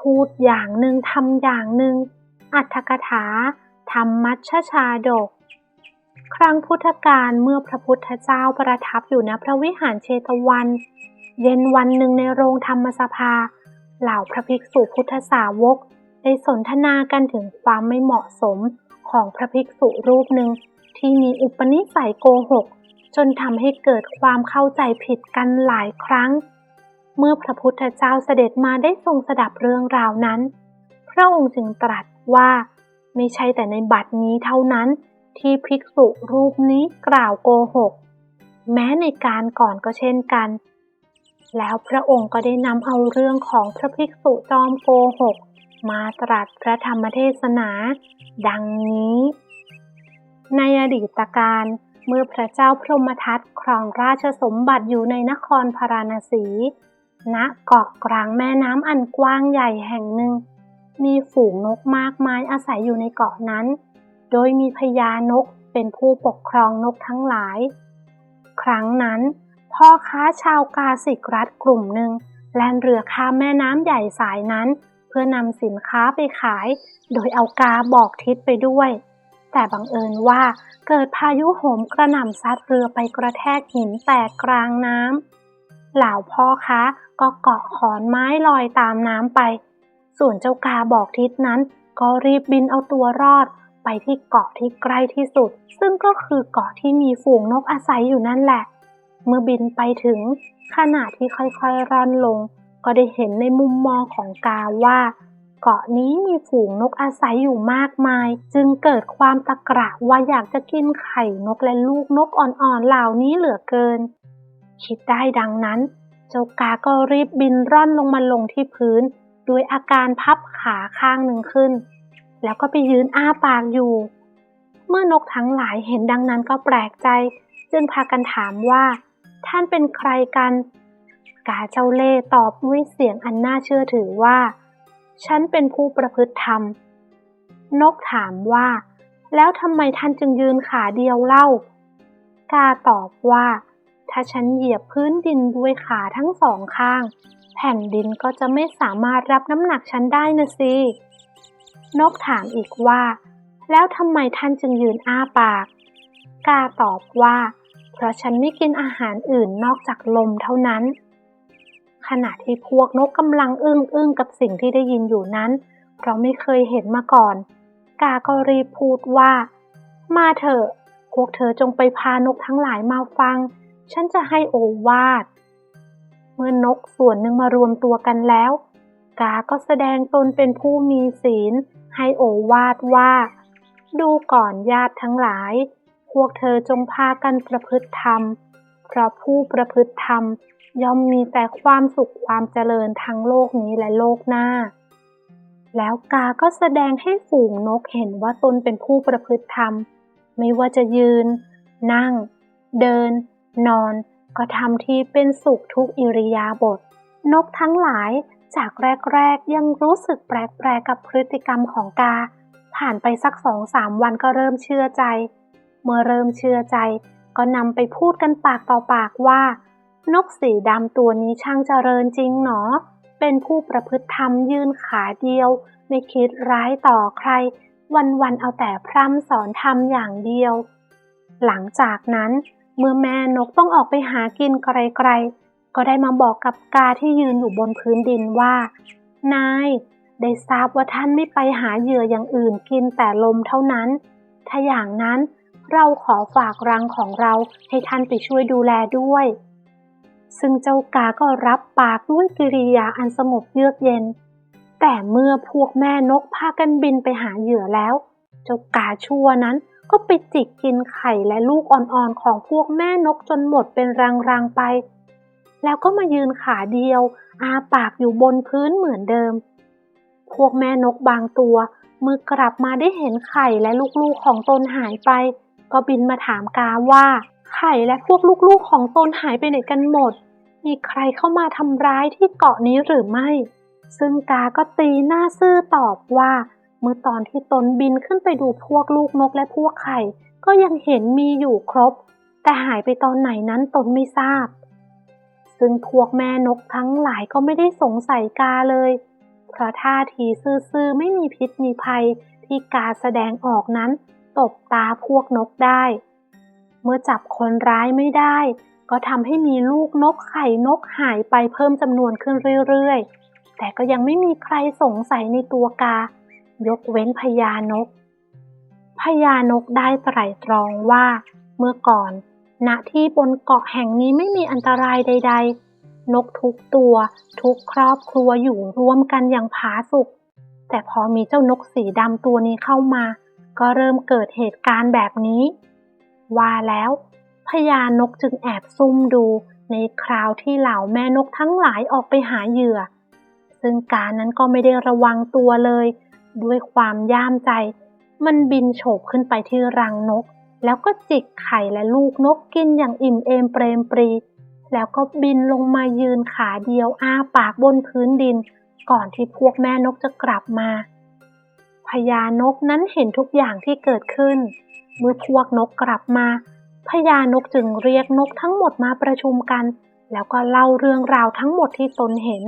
พูดอย่างหนึ่งทำอย่างหนึ่ง อัตถกถาธรรมมัชชาดก ครั้งพุทธกาลเมื่อพระพุทธเจ้าประทับอยู่ณพระวิหารเชตวัน เย็นวันหนึ่งในโรงธรรมสภา เหล่าพระภิกษุพุทธสาวก ได้สนทนากันถึงความไม่เหมาะสมของพระภิกษุรูปหนึ่งที่มีอุปนิสัยโกหก จนทำให้เกิดความเข้าใจผิดกันหลายครั้ง เมื่อพระพุทธเจ้าเสด็จมาได้ทรงสดับเรื่องราวนั้น พระองค์จึงตรัสว่าไม่ใช่แต่ในบัดนี้เท่านั้น ที่ภิกษุรูปนี้กล่าวโกหก แม้ในการก่อนก็เช่นกัน แล้วพระองค์ก็ได้นำเอาเรื่องของพระภิกษุจอมโกหก มาตรัสพระธรรมเทศนา ดังนี้ ในอดีตการเมื่อพระเจ้าพรหมทัตครองราชสมบัติอยู่ในนครพาราณสี ณเกาะกลางแม่น้ำอันกว้างใหญ่แห่งหนึ่ง มีฝูงนกมากมายอาศัยอยู่ในเกาะนั้น โดยมีพญานกเป็นผู้ปกครองนกทั้งหลาย ครั้งนั้น พ่อค้าชาวกาสิกรัฐกลุ่มหนึ่งแล่นเรือข้ามแม่น้ำใหญ่สายนั้น เพื่อนำสินค้าไปขาย โดยเอากาบอกทิศไปด้วย แต่บังเอิญว่าเกิดพายุโหมกระหน่ำซัดเรือไปกระแทกหินแตกกลางน้ำ เหล่าพ่อค้าก็เกาะขอนไม้ลอยตามน้ำไป ส่วนเจ้ากาบอกทิศนั้น ก็รีบบินเอาตัวรอด ไปที่เกาะที่ใกล้ที่สุด ซึ่งก็คือเกาะที่มีฝูงนกอาศัยอยู่นั่นแหละ เมื่อบินไปถึงขณะที่ค่อยๆร่อนลง ก็ได้เห็นในมุมมองของกาว่า เกาะนี้มีฝูงนกอาศัยอยู่มากมาย จึงเกิดความตะกระว่าอยากจะกินไข่นกและลูกนกอ่อนๆเหล่านี้เหลือเกิน คิดได้ดังนั้น เจ้ากาก็รีบบินร่อนลงมาลงที่พื้น ด้วยอาการพับขาข้างหนึ่งขึ้น แล้วก็ไปยืนอ้าปากอยู่ เมื่อนกทั้งหลายเห็นดังนั้นก็แปลกใจ จึงพากันถามว่า ท่านเป็นใครกัน กาเจ้าเล่ตอบด้วยเสียงอันน่าเชื่อถือว่า ฉันเป็นผู้ประพฤติธรรม นกถามว่า แล้วทำไมท่านจึงยืนขาเดียวเล่า กาตอบว่า ถ้าฉันเหยียบพื้นดินด้วยขาทั้งสองข้าง แผ่นดินก็จะไม่สามารถรับน้ำหนักฉันได้นะสิ นกถามอีกว่า แล้วทำไมท่านจึงยืนอ้าปาก กาตอบว่า เพราะฉันไม่กินอาหารอื่นนอกจากลมเท่านั้น ขณะที่พวกนกกำลังอึ้งอึ้งกับสิ่งที่ได้ยินอยู่นั้น เพราะไม่เคยเห็นมาก่อน กาก็รีพูดว่า มาเถอะพวกเธอจงไปพานกทั้งหลายมาฟัง ฉันจะให้โอวาทเมื่อนกส่วนหนึ่งมารวมตัวกันแล้ว กาก็แสดงตนเป็นผู้มีศีล ให้โอวาทว่า ดูก่อนญาติทั้งหลาย พวกเธอจงพากันประพฤติธรรม เพราะผู้ประพฤติธรรมย่อมมีแต่ความสุขความเจริญทั้งโลกนี้และโลกหน้า แล้วกาก็แสดงให้ฝูงนกเห็นว่าตนเป็นผู้ประพฤติธรรม ไม่ว่าจะยืน นั่ง เดิน นอนก็ทำทีเป็นสุขทุกอิริยาบถนกทั้งหลายจากแรกๆยังรู้สึกแปลกๆกับพฤติกรรมของกา ผ่านไปสักสองสามวันก็เริ่มเชื่อใจ เมื่อเริ่มเชื่อใจ ก็นำไปพูดกันปากต่อปากว่า นกสีดำตัวนี้ช่างเจริญจริงหนอ เป็นผู้ประพฤติธรรมยืนขาเดียว ไม่คิดร้ายต่อใคร วันๆเอาแต่พร่ำสอนธรรมอย่างเดียว หลังจากนั้น เมื่อแม่นกต้องออกไปหากินไกลๆ ก็ได้มาบอกกับกาที่ยืนอยู่บนพื้นดินว่า นาย ได้ทราบว่าท่านไม่ไปหาเหยื่ออย่างอื่นกินแต่ลมเท่านั้น ถ้าอย่างนั้นเราขอฝากรังของเราให้ท่านไปช่วยดูแลด้วย ซึ่งเจ้ากาก็รับปากด้วยกิริยาอันสงบเยือกเย็น แต่เมื่อพวกแม่นกพากันบินไปหาเหยื่อแล้ว เจ้ากาชั่วนั้น ก็ไปจิกกินไข่และลูกอ่อนๆของพวกแม่นกจนหมดเป็นรังๆไป แล้วก็มายืนขาเดียว อาปากอยู่บนพื้นเหมือนเดิม พวกแม่นกบางตัวเมื่อกลับมาได้เห็นไข่และลูกๆของตนหายไป ก็บินมาถามกาว่า ไข่และพวกลูกๆของตนหายไปไหนกันหมด มีใครเข้ามาทำร้ายที่เกาะนี้หรือไม่ ซึ่งกาก็ตีหน้าซื่อตอบว่า เมื่อตอนที่ตนบินขึ้นไปดูพวกลูกนกและพวกไข่ ก็ยังเห็นมีอยู่ครบ แต่หายไปตอนไหนนั้นตนไม่ทราบ ซึ่งพวกแม่นกทั้งหลายก็ไม่ได้สงสัยกาเลย เพราะท่าทีซื่อๆไม่มีพิษมีภัยที่กาแสดงออกนั้น ตบตาพวกนกได้ เมื่อจับคนร้ายไม่ได้ ก็ทำให้มีลูกนกไข่นกหายไปเพิ่มจำนวนขึ้นเรื่อยๆ แต่ก็ยังไม่มีใครสงสัยในตัวกา ยกเว้นพญานก พญานกได้ไตร่ตรองว่า เมื่อก่อน ณ ที่บนเกาะแห่งนี้ไม่มีอันตรายใด ๆ นกทุกตัวทุกครอบครัวอยู่ร่วมกันอย่างผาสุก แต่พอมีเจ้านกสีดำตัวนี้เข้ามา ก็เริ่มเกิดเหตุการณ์แบบนี้ ว่าแล้วพญานกจึงแอบซุ่มดูในคราวที่เหล่าแม่นกทั้งหลายออกไปหาเหยื่อ ซึ่งการนั้นก็ไม่ได้ระวังตัวเลย ด้วยความย่ามใจ มันบินโฉบขึ้นไปที่รังนก แล้วก็จิกไข่และลูกนกกินอย่างอิ่มเอมเปรมปรี แล้วก็บินลงมายืนขาเดียวอ้าปากบนพื้นดิน ก่อนที่พวกแม่นกจะกลับมาพญานกนั้นเห็นทุกอย่างที่เกิดขึ้น เมื่อพวกนกกลับมาพญานกจึงเรียกนกทั้งหมดมาประชุมกัน แล้วก็เล่าเรื่องราวทั้งหมดที่ตนเห็น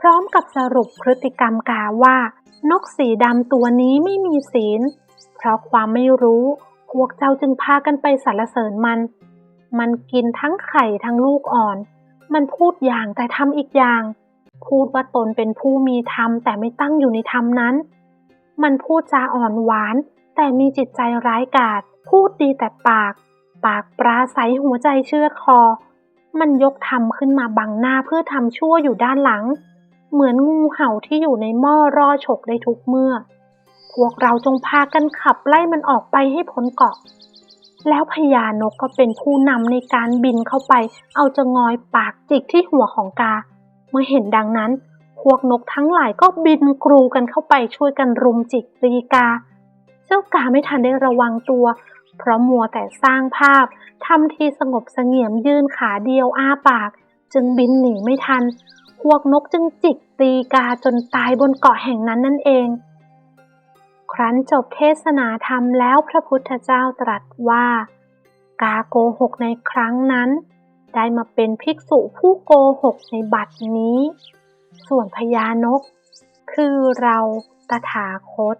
พร้อมกับสรุปพฤติกรรมกาว่า นกสีดำตัวนี้ไม่มีศีล เพราะความไม่รู้ พวกเจ้าจึงพากันไปสรรเสริญมัน มันกินทั้งไข่ทั้งลูกอ่อน มันพูดอย่างแต่ทำอีกอย่าง พูดว่าตนเป็นผู้มีธรรมแต่ไม่ตั้งอยู่ในธรรมนั้น มันพูดจาอ่อนหวาน แต่มีจิตใจร้ายกาจ พูดดีแต่ปาก ปากปราศัยหัวใจเชื่อคอ มันยกธรรมขึ้นมาบังหน้าเพื่อทำชั่วอยู่ด้านหลัง เหมือนงูเห่าที่อยู่ในหม้อรอฉกได้ทุกเมื่อ พวกเราจงพากันขับไล่มันออกไปให้พ้นเกาะ แล้วพญานกก็เป็นผู้นำในการบินเข้าไป เอาจะงอยปากจิกที่หัวของกา เมื่อเห็นดังนั้น พวกนกทั้งหลายก็บินกรูกันเข้าไปช่วยกันรุมจิกตีกา เจ้ากาไม่ทันได้ระวังตัว เพราะมัวแต่สร้างภาพทำทีสงบเสงี่ยมยื่นขาเดียวอ้าปาก จึงบินหนีไม่ทัน พวกนกจึงจิกตีกาจนตายบนเกาะแห่งนั้นนั่นเอง ครั้นจบเทศนาธรรมแล้วพระพุทธเจ้าตรัสว่า กาโกหกในครั้งนั้น ได้มาเป็นภิกษุผู้โกหกในบัดนี้ ส่วนพญานก คือเราตถาคต